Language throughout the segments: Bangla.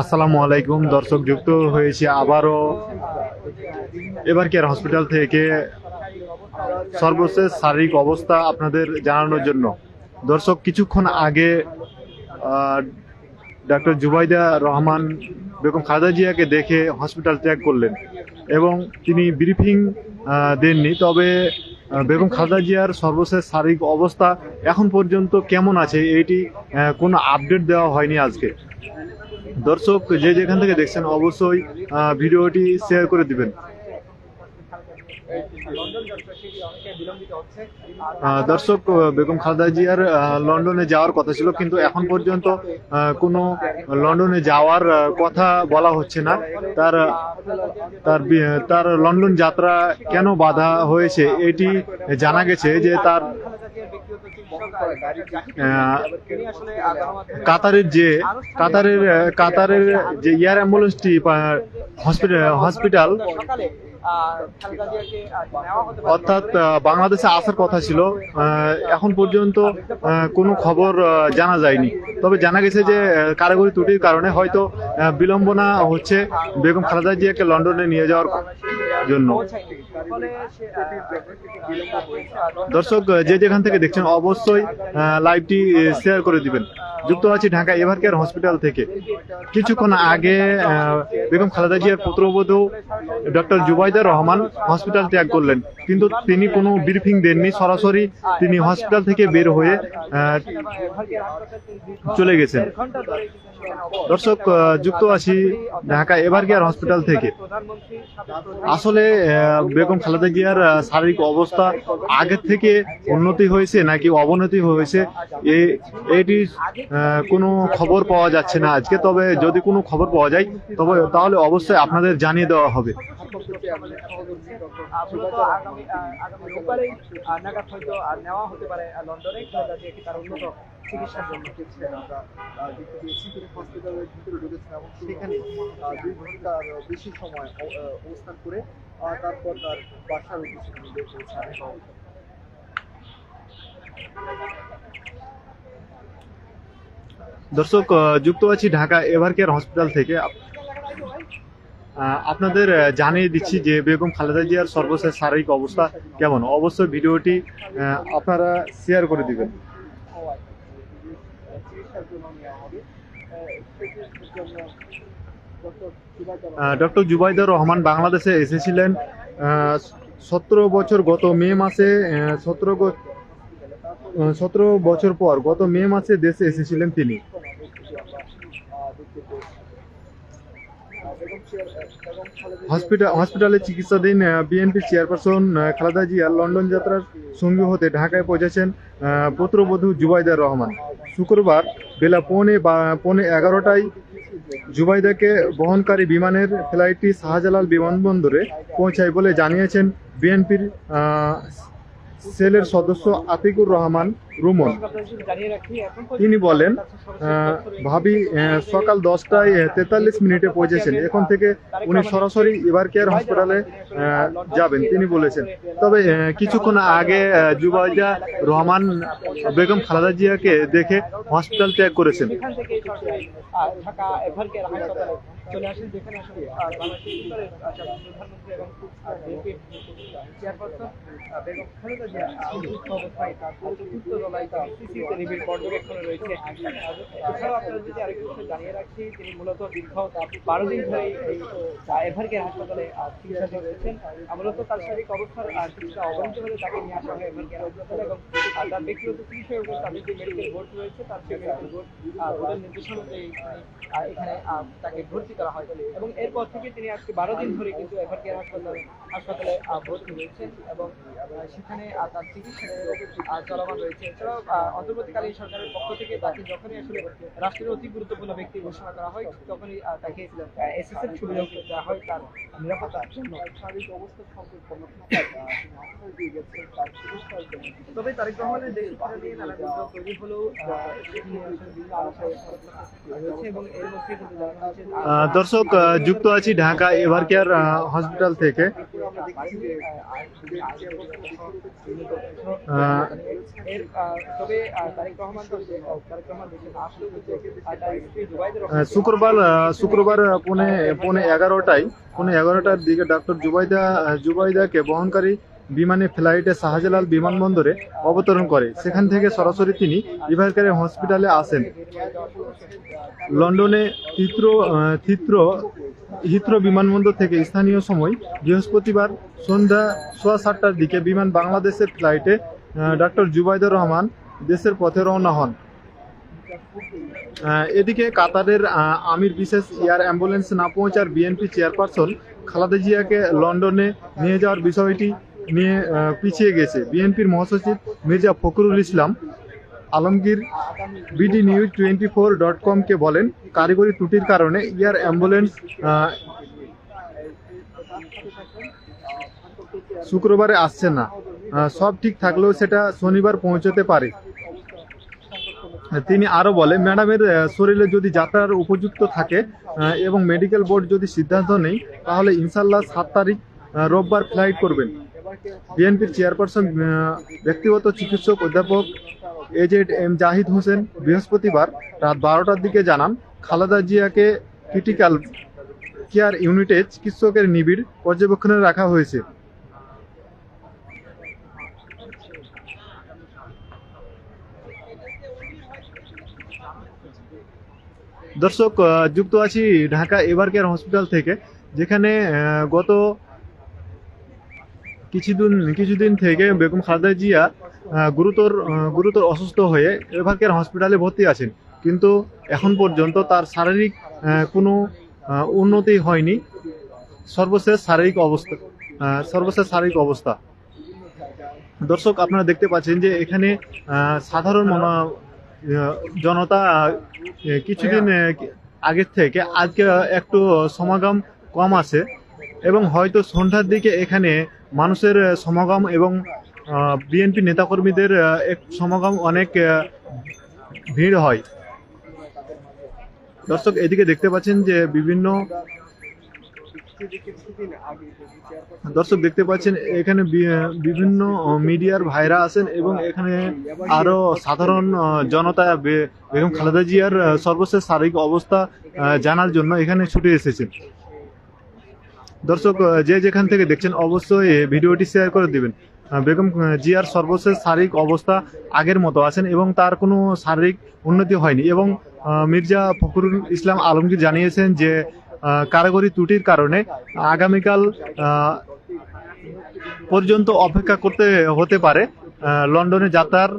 আসসালামু আলাইকুম, দর্শক যুক্ত হয়েছে আবারও। এবার কেয়ার হসপিটাল থেকে সর্বশেষ শারীরিক অবস্থা আপনাদের জানানোর জন্য। দর্শক, কিছুক্ষণ আগে ডাক্তার জুবাইদা রহমান বেগম খালেদা জিয়াকে দেখে হসপিটাল ত্যাগ করলেন এবং তিনি ব্রিফিং দেননি। তবে বেগম খালেদা জিয়ার সর্বশেষ শারীরিক অবস্থা এখন পর্যন্ত কেমন আছে? এটি কোনো আপডেট দেওয়া হয়নি আজকে। দর্শক, যে যেখান থেকে দেখছেন, অবশ্যই ভিডিওটি শেয়ার করে দিবেন। দর্শক বেগম খালেদা জিয়ার লন্ডনে যাওয়ার কথা ছিল, কিন্তু এখন পর্যন্ত কোনো লন্ডনে যাওয়ার কথা বলা হচ্ছে না। তার তার তার লন্ডন যাত্রা কেন বাধা হয়েছে, এটি জানা গেছে যে তার কাতারের যে, কাতারের কাতারের যে এয়ার অ্যাম্বুলেন্সটি হসপিটাল হসপিটাল অর্থাৎ বাংলাদেশে আসার কথা ছিল। এখন পর্যন্ত কোনো খবর জানা যায়নি। তবে জানা গেছে যে কারিগরি ত্রুটির কারণে হয়তো বিলম্বনা হচ্ছে বেগম খালেদা জিয়াকে লন্ডনে নিয়ে যাওয়ার জন্য। দর্শক, যে যেখান থেকে দেখছেন, অবশ্যই লাইভটি শেয়ার করে দিবেন। যুক্ত আছি ঢাকা এভার কেয়ার হসপিটাল থেকে। কিছুক্ষণ আগে বেগম খালেদা জিয়ার পুত্রবধূ ডক্টর জুবাইদা রহমান হসপিটাল ত্যাগ করলেন। কিন্তু তিনি কোনো ব্রিফিং দেননি। সরাসরি তিনি হসপিটাল থেকে বের হয়ে চলে গেছেন। দর্শক যুক্ত আছি ঢাকা এভার কেয়ার হসপিটাল থেকে। আসলে বেগম খালেদা জিয়ার শারীরিক অবস্থা আগের থেকে উন্নতি হয়েছে নাকি অবনতি হয়েছে এটি কোনো খবর পাওয়া যাচ্ছে না আজকে, তবে যদি কোনো খবর পাওয়া যায়, তবে তাহলে অবশ্যই আপনাদের জানিয়ে দেওয়া হবে চিকিৎসার জন্য সেখানে বেশি সময় অবস্থান করে বাসার। দর্শক যুক্ত আছি ঢাকা এভার কেয়ার হসপিটাল থেকে। আপ- আপনাদের জানিয়ে দিচ্ছি যে বেগম খালেদা জিয়ার সর্বশেষ শারীরিক অবস্থা কেমন? অবশ্যই ভিডিওটি আপনারা শেয়ার করে দিবেন। ডক্টর জুবাইদুর রহমান বাংলাদেশে এসেছিলেন। সতেরো বছর গত মে মাসে সতেরো সতেরো বছর পর গত মে মাসে দেশে এসেছিলেন তিনি। হসপিটাল চিকিৎসাধীন BNP chairperson Khaleda Zia London যাত্রার সঙ্গী হতে ঢাকায় পৌঁছেছেন পুত্রবধূ জুবাইদার রহমান। শুক্রবার বেলা পৌনে পৌনে এগারোটায় জুবাইদাকে বহনকারী বিমানের ফ্লাইটটি শাহজালাল বিমানবন্দরে পৌঁছায় বলে জানিয়েছেন বিএনপির সেলের সদস্য আতিকুর রহমান রুমন। তিনি বলেন ভাবি সকাল দশটায় তেতাল্লিশ মিনিটে পৌঁছেছেন। এখন থেকে উনি সরাসরি এবার কেয়ার হসপিটালে যাবেন তিনি বলেছেন। তবে কিছুক্ষণ আগে আহ, জুবাইদা রহমান বেগম খালাদা জিয়াকে দেখে হসপিটাল ত্যাগ করেছেন। চলে আসেন চতুর্থ তলায় এছাড়াও আপনারা যদি আরেকটু জানিয়ে রাখছি তিনি মূলত দীর্ঘ বারো হাসপাতালে রয়েছেন। মূলত তার শারীরিক অবস্থার কিছুটা তাকে তার ব্যক্তিগত অনুযায়ী এখানে তাকে ভর্তি করা হয়। এবং এরপর থেকে তিনি আজকে বারো দিন ধরে কিন্তু এভারকেয়ার হাসপাতালে হাসপাতালে ভর্তি হয়েছেন এবং সেখানে তার চিকিৎসা চলমান রয়েছে। এছাড়াও অন্তর্বর্তীকালীন সরকারের পক্ষ থেকে তাকে যখনই আসলে রাষ্ট্রের অতি গুরুত্বপূর্ণ ব্যক্তি ঘোষণা করা হয় তখনই তাকে এসএসএফ সুবিধা দেওয়া হয় তার নিরাপত্তার জন্য। শারীরিক অবস্থা সম্পর্কে তবে তারেক রহমানের দেশ নিয়ে নানা গুজব তৈরি হলেও এবং এর মধ্যে দর্শক যুক্ত আছি ঢাকা এভার কেয়ার হসপিটাল থেকে। এর শুক্রবার শুক্রবার পৌনে পৌনে এগারোটায়, পৌনে এগারোটার দিকে ডক্টর জুবাইদা জুবাইদাকে বহনকারী বিমানে ফ্লাইটে শাহজালাল বিমানবন্দরে অবতরণ করে। সেখান থেকে সরাসরি তিনি ইভারকারে হসপিটালে আসেন। লন্ডনে তিত্র তিত্র হিথ্রো বিমানবন্দর থেকে স্থানীয় সময় বৃহস্পতিবার সন্ধ্যা সোয়া সাতটার দিকে বিমান বাংলাদেশের ফ্লাইটে ডক্টর জুবাইদুর রহমান দেশের পথে রওনা হন। এদিকে কাতারের আমির বিশেষ এয়ার অ্যাম্বুলেন্স না পৌঁছার বিএনপি চেয়ারপারসন খালেদা জিয়াকে লন্ডনে নিয়ে যাওয়ার বিষয়টি নিয়ে পিছিয়ে গেছে। বিএনপির মহাসচিব Mirza Fakhrul Islam Alamgir BD news twenty four dot কমকে বলেন, কারিগরি ত্রুটির কারণে এয়ার অ্যাম্বুলেন্স শুক্রবারে আসছে না। সব ঠিক থাকলেও সেটা শনিবার পৌঁছতে পারে। তিনি আরও বলে ম্যাডামের শরীরে যদি যাত্রার উপযুক্ত থাকে এবং মেডিকেল বোর্ড যদি সিদ্ধান্ত নেই, তাহলে ইনশাল্লাহ সাত তারিখ রোববার ফ্লাইট করবেন। বিএনপির চেয়ারপারসন ব্যক্তিগত চিকিৎসক অধ্যাপক এজেড এম জাহিদ হোসেন বৃহস্পতিবার রাত বারোটার দিকে জানান, খালেদা জিয়াকে ক্রিটিক্যাল কেয়ার ইউনিটে চিকিৎসকের নিবিড় পর্যবেক্ষণে রাখা হয়েছে। দর্শক যুক্ত আছি ঢাকা এভার কেয়ার হসপিটাল থেকে, যেখানে গত কিছুদিন কিছুদিন থেকে বেগম খালেদা জিয়া গুরুতর গুরুতর অসুস্থ হয়ে এভার কেয়ার হসপিটালে ভর্তি আছেন। কিন্তু এখন পর্যন্ত তার শারীরিক কোনো উন্নতি হয়নি। সর্বশেষ শারীরিক অবস্থা সর্বশেষ শারীরিক অবস্থা। দর্শক, আপনারা দেখতে পাচ্ছেন যে এখানে সাধারণ জনতা কিছুদিন আগের থেকে আজকে একটু সমাগম কম আছে এবং হয়তো সন্ধ্যার দিকে এখানে মানুষের সমাগম এবং বিএনপি নেতাকর্মীদের এক সমাগম অনেক ভিড় হয়। দর্শক, এদিকে দেখতে পাচ্ছেন যে বিভিন্ন দর্শক, দেখতে পাচ্ছেন, এখানে বিভিন্ন মিডিয়ার ভাইরা আছেন এবং এখানে আরও সাধারণ জনতা বেগম খালেদা জিয়ার সর্বশেষ শারীরিক অবস্থা জানার জন্য এখানে ছুটে এসেছেন। দর্শক যে যেখান থেকে দেখছেন, অবশ্যই ভিডিওটি শেয়ার করে দিবেন। বেগম জিয়ার সর্বশেষ শারীরিক অবস্থা আগের মতো আছেন এবং তার কোনো শারীরিক উন্নতি হয়নি এবং মির্জা ফখরুল ইসলাম আলমগীর জানিয়েছেন যে কারিগরি ত্রুটির কারণে আগামীকাল পর্যন্ত অপেক্ষা করতে হতে পারে লন্ডনে যাত্রার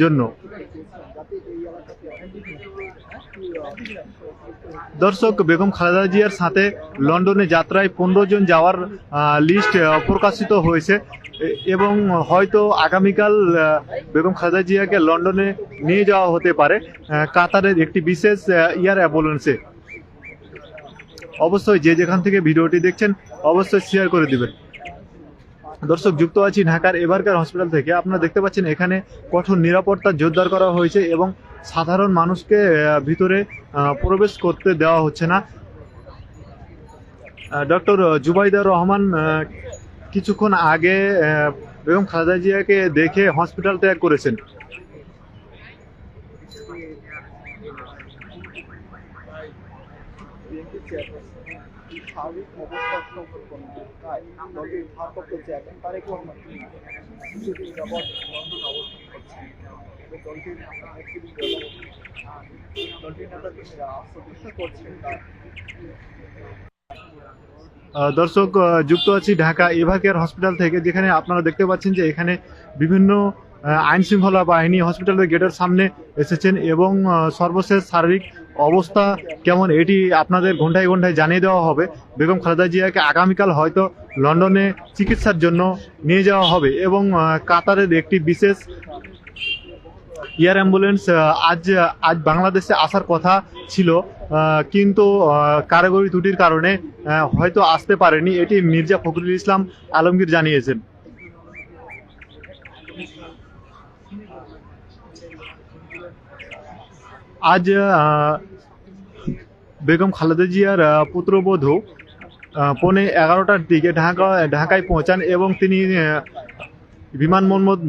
জন্য। দর্শক, বেগম খালেদা জিয়ার সাথে লন্ডনে যাত্রায় পনেরো জন যাওয়ার লিস্ট প্রকাশিত হয়েছে। এবং হয়তো আগামীকাল বেগম খালেদা জিয়াকে লন্ডনে নিয়ে যাওয়া হতে পারে কাতারের একটি বিশেষ ইয়ার অ্যাম্বুলেন্সে। অবশ্যই যে যেখান থেকে ভিডিওটি দেখছেন, অবশ্যই শেয়ার করে দিবেন। দর্শক, যুক্ত আছি ঢাকার এবারকার হসপিটাল থেকে। আপনারা দেখতে পাচ্ছেন, এখানে কঠোর নিরাপত্তা জোরদার করা হয়েছে এবং সাধারণ মানুষকে ভিতরে প্রবেশ করতে দেওয়া হচ্ছে না। ডক্টর জুবাইদার রহমান কিছুক্ষণ আগে বেগম খালেদা জিয়াকে দেখে হসপিটাল ত্যাগ করেছেন। বিএনপি চেয়ারপারসন শারীরিক অবস্থা তাই দলটির ভারপ্রাপ্ত চেয়ারম্যান তারেক রহমান কিছুদিন যাবৎ লন্ডন অবস্থান করছেন দলটির দলটির প্রতিষ্ঠা করছেন তার দর্শক যুক্ত আছি ঢাকা এভা কেয়ার হসপিটাল থেকে, যেখানে আপনারা দেখতে পাচ্ছেন যে এখানে বিভিন্ন আইন শৃঙ্খলা বাহিনী হসপিটালের গেটের সামনে এসেছেন এবং সর্বশেষ শারীরিক অবস্থা কেমন? এটি আপনাদের ঘন্টায় ঘন্টায় জানিয়ে দেওয়া হবে। বেগম খালেদা জিয়াকে আগামীকাল হয়তো লন্ডনে চিকিৎসার জন্য নিয়ে যাওয়া হবে এবং কাতারের একটি বিশেষ এয়ার অ্যাম্বুলেন্স আজ আজ বাংলাদেশে আসার কথা ছিল কিন্তু কারিগরি ত্রুটির কারণে হয়তো আসতে পারেনি। এটি মির্জা ফখরুল ইসলাম আলমগীর জানিয়েছেন। আজ বেগম খালেদা জিয়ার পুত্রবধূ পৌনে এগারোটার দিকে ঢাকা ঢাকায় পৌঁছান এবং তিনি আহ,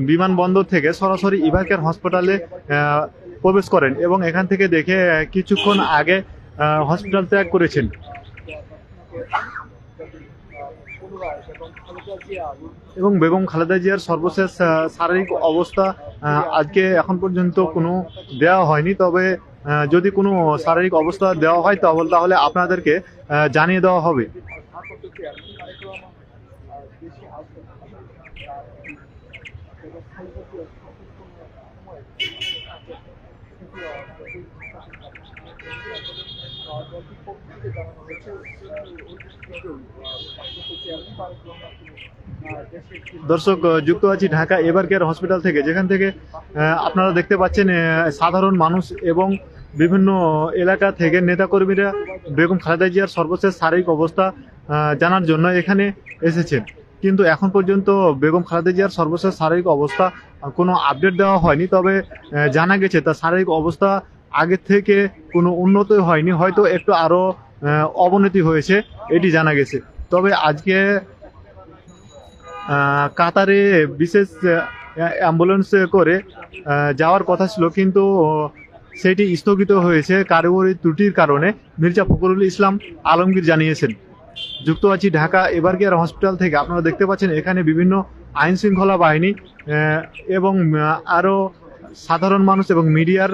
বিমানবন্দর থেকে সরাসরি ইভাকের হসপিটালে প্রবেশ করেন এবং এখান থেকে দেখে কিছুক্ষণ আগে হসপিটাল ত্যাগ করেছেন। এবং বেগম খালেদা জিয়ার সর্বশেষ শারীরিক অবস্থা আজকে এখন পর্যন্ত কোনো দেওয়া হয়নি। তবে যদি কোনো শারীরিক অবস্থা দেওয়া হয়, তাহলে তাহলে আপনাদেরকে জানিয়ে দেওয়া হবে। দর্শক যুক্ত আছি ঢাকা এবার কেয়ার হসপিটাল থেকে। যেখান থেকে আপনারা দেখতে পাচ্ছেন সাধারণ মানুষ এবং বিভিন্ন এলাকা থেকে নেতাকর্মীরা বেগম খালেদা জিয়ার সর্বশেষ শারীরিক অবস্থা জানার জন্য এখানে এসেছেন। কিন্তু এখন পর্যন্ত বেগম খালেদা জিয়ার সর্বশেষ শারীরিক অবস্থা কোনো আপডেট দেওয়া হয়নি। তবে জানা গেছে তার শারীরিক অবস্থা আগের থেকে কোনো উন্নত হয়নি। হয়তো একটু আরও অবনতি হয়েছে, এটি জানা গেছে। তবে আজকে কাতারে বিশেষ অ্যাম্বুলেন্স করে যাওয়ার কথা ছিল কিন্তু সেটি স্থগিত হয়েছে কারিগরি ত্রুটির কারণে। মির্জা ফখরুল ইসলাম আলমগীর জানিয়েছেন, যুক্ত আছি ঢাকা এবার কেয়ার হসপিটাল থেকে। আপনারা দেখতে পাচ্ছেন, এখানে বিভিন্ন আইন শৃঙ্খলা বাহিনী এবং আরও সাধারণ মানুষ এবং মিডিয়ার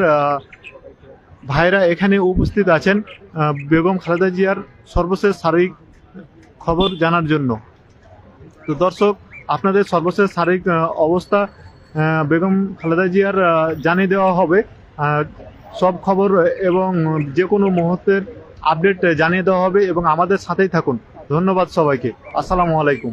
ভাইরা এখানে উপস্থিত আছেন। বেগম খালেদা জিয়ার সর্বশেষ শারীরিক খবর জানার জন্য। তো দর্শক, আপনাদের সর্বশেষ শারীরিক অবস্থা বেগম খালেদা জিয়ার জানিয়ে দেওয়া হবে। সব খবর এবং যে কোনো মুহূর্তের আপডেট জানিয়ে দেওয়া হবে এবং আমাদের সাথেই থাকুন। ধন্যবাদ সবাইকে। আসসালামু আলাইকুম।